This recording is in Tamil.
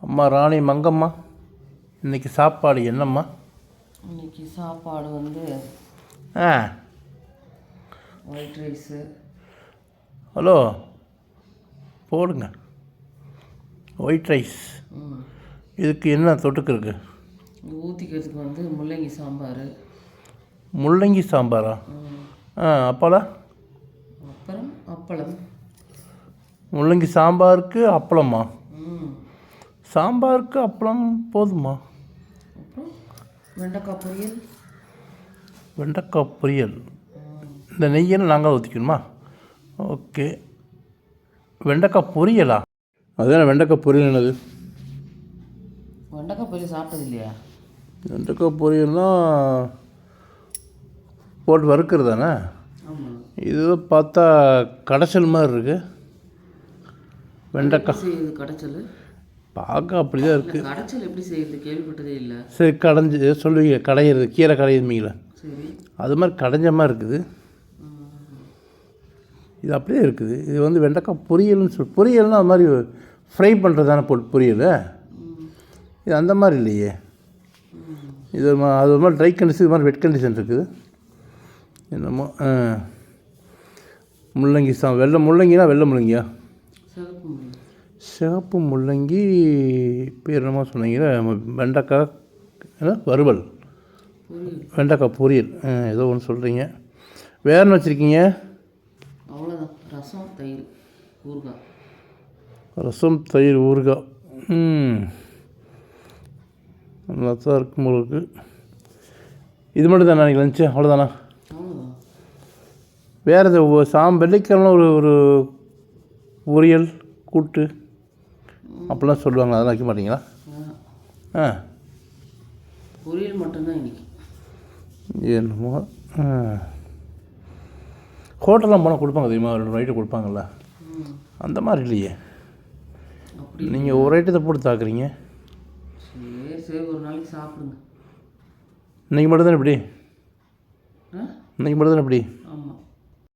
அம்மா ராணி மங்கம்மா இன்னைக்கு சாப்பாடு என்னம்மா? இன்னைக்கு சாப்பாடு வந்து ஆ. White rice. ஹலோ போடுங்க. White rice. இதுக்கு என்ன தொட்டுக்கு இருக்கு? ஊற்றிக்கிறதுக்கு வந்து முள்ளங்கி சாம்பார். முள்ளங்கி சாம்பாரா? ஆ அப்பளம்? அப்புறம் அப்பளம். முள்ளங்கி சாம்பாருக்கு அப்பளமா? ம். சாம்பாருக்கு அப்பளம் போதுமா? வெண்டைக்காய் பொரியல். வெண்டைக்காய் பொரியல். இந்த நெய்யெல்லாம் நாங்கள் ஊற்றிக்கணுமா ஓகே. வெண்டைக்காய் பொரியலா? அதுதானே வெண்டைக்காய் பொரியல் என்னது? வெண்டைக்காய் பொரியல் சாப்பிட்டது இல்லையா வெண்டைக்காய் பொரியல்னா போட்டு வறுக்கிறது தானே இது பார்த்தா கடைசல் மாதிரி இருக்குது வெண்டைக்காய் கடைச்சல் பார்க்க அப்படி தான் இருக்குது கடைச்சல் எப்படி செய்யுது கேள்விப்பட்டதே இல்லை. சரி கடைஞ்சி சொல்லுவீங்க கடையிறது கீரை கடையுமீங்களா சரி. அது மாதிரி கடைஞ்ச மாதிரி இருக்குது. இது அப்படியே இருக்குது. இது வந்து வெண்டைக்காய் பொரியல்னு சொல் பொரியல்னா அது மாதிரி ஃப்ரை பண்ணுறது தானே பொ பொரியல். இது அந்த மாதிரி இல்லையே. இது அது ஒரு மாதிரி ட்ரை கண்டிஷன் இது மாதிரி வெட் கண்டிஷன் இருக்குது. என்னமோ. முள்ளங்கி சா வெள்ளை முள்ளங்கினா வெள்ளை முள்ளங்கியா? சிவப்பு முள்ளங்கி பேர் என்னமோ சொன்னீங்க வெண்டைக்காய் வறுவல். வெண்டைக்காய் பொரியல். ஏதோ ஒன்று சொல்கிறீங்க வேற என்ன வச்சுருக்கீங்க? அவ்வளோதான் ரசம் தயிர் ஊறுகாய். ரசம் தயிர் ஊறுகாய். நல்லா தான் இருக்கும் உங்களுக்கு இது மட்டும் தானே அன்றைக்கி லஞ்சு அவ்வளோதானா வேறு எது சாம் வெள்ளிக்கிழமை ஒரு ஒரு பொரியல் கூட்டு? அப்படிலாம் சொல்லுவாங்க அதெல்லாம் வைக்க மாட்டீங்களா? ஆ. பொரியல் மட்டும்தான் இன்னைக்கு. என்னமோ ஹோட்டல்லாம் போனால் கொடுப்பாங்க தெரியுமா? ரெண்டு ரைட்டு கொடுப்பாங்கல்ல. ம். அந்த மாதிரி இல்லையே. நீங்கள் ஒரு ஐட்டத்தை போட்டு தாக்குறீங்க. சரி சரி ஒரு நாளைக்கு சாப்பிடுங்க. இன்றைக்கி மட்டும் தானே இப்படி? இன்றைக்கி மட்டும் தானே இப்படி?